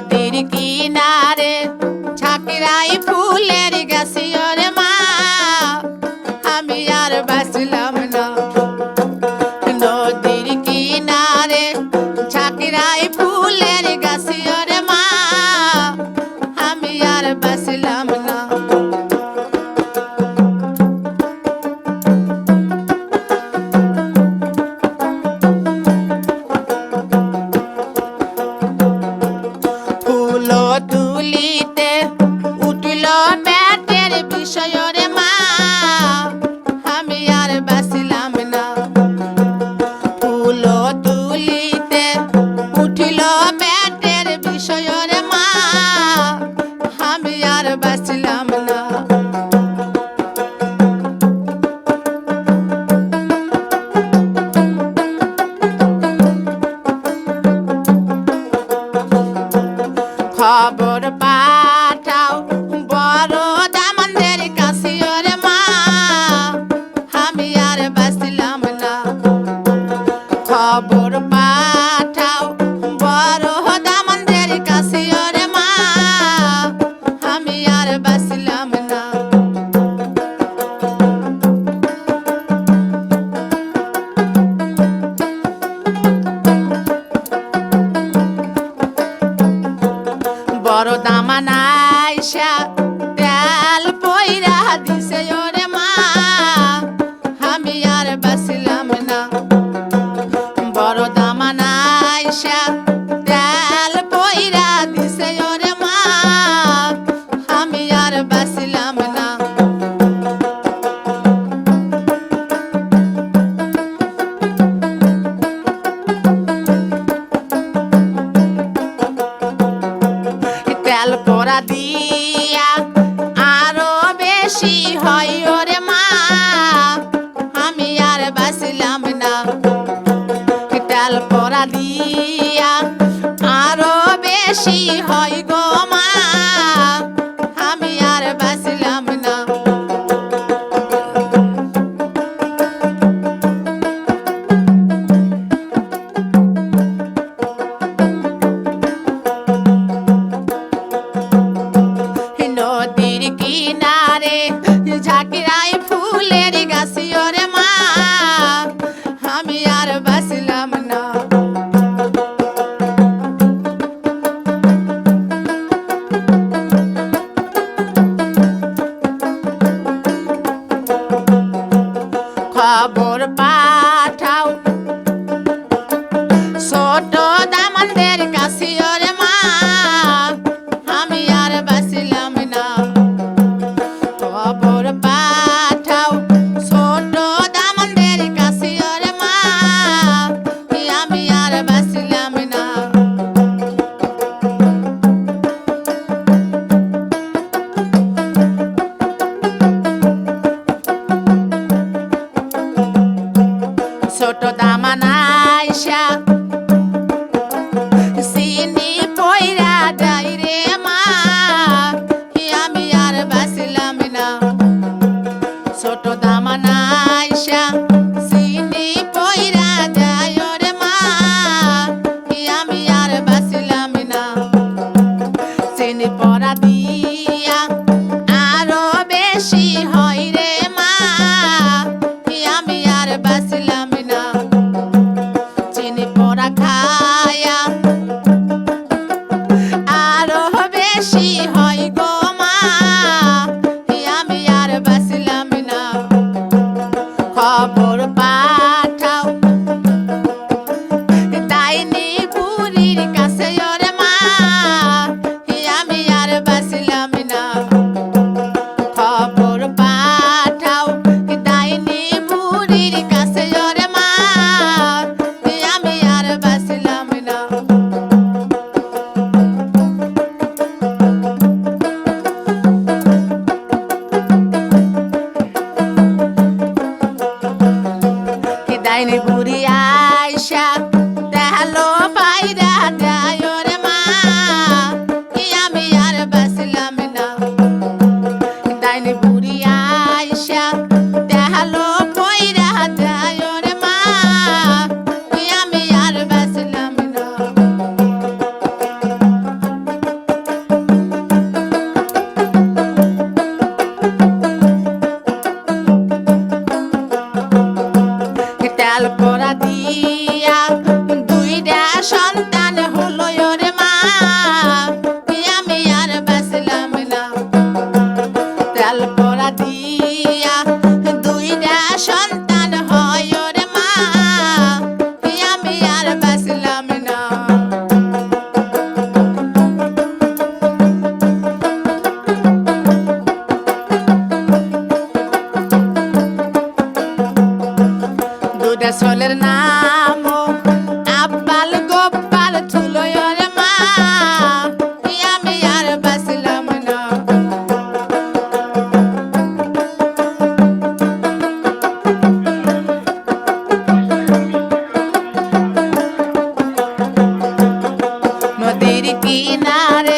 নদীর কিনা খবর পাঠাও। বড় দামানদের কাছে ওরে মা আমি আর বাঁচলাম না। খবর পা দিছে মা, আমি আর বাসিলাম না। বড় দামানা আইসা ডাল পইরা দিছে, ওরে মা, আমি আর বাসিলাম না। তেল পরা দিয়া বেশি হয় ওরে মা। আমি আর বাঁচলাম না। ডাল পরা দিয়া আরও বেশি হয় গো কিনারে ঝাঁকির bora pa al কিনারে